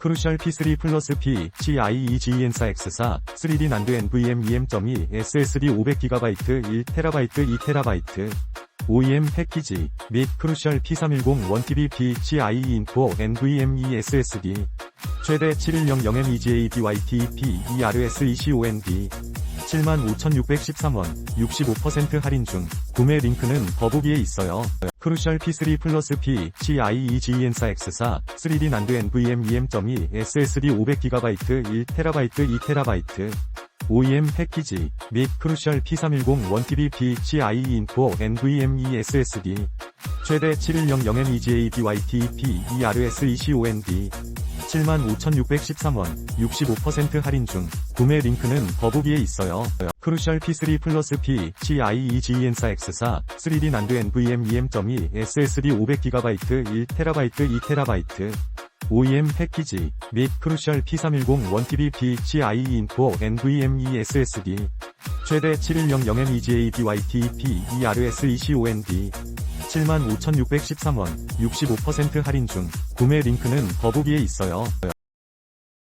크루셜 P3 플러스 P, CIEGEN사 X4, 3D 난드 NVMe.2 SSD 500GB 1TB 2TB OEM 패키지 및 크루셜 P310 1TB PCIe 인포 NVMe SSD 최대 7100M EGA DYTP ERS ECOND 75,613원 65% 할인 중 구매 링크는 더보기에 있어요. 크루셜 P3 플러스 P CIEGEN사 X4 3D 난드 NVMe.2 SSD 500GB 1TB 2TB OEM 패키지 및 크루셜 P310 1TB PCIe 인포 NVMe SSD 최대 7100M EGA DYTP ERS ECOND 75,613원 65% 할인 중 구매 링크는 더보기에 있어요. 크루셜 P3 플러스 P CIEGEN사 X4 3D 난드 NVMe.2 SSD 500GB 1TB 2TB OEM 패키지 및 크루셜 P310 1TB PCIe 인포 NVMe SSD 최대 7100M EGA DYTP ERS ECOND 75,613원 65% 할인 중 구매 링크는 더보기에 있어요.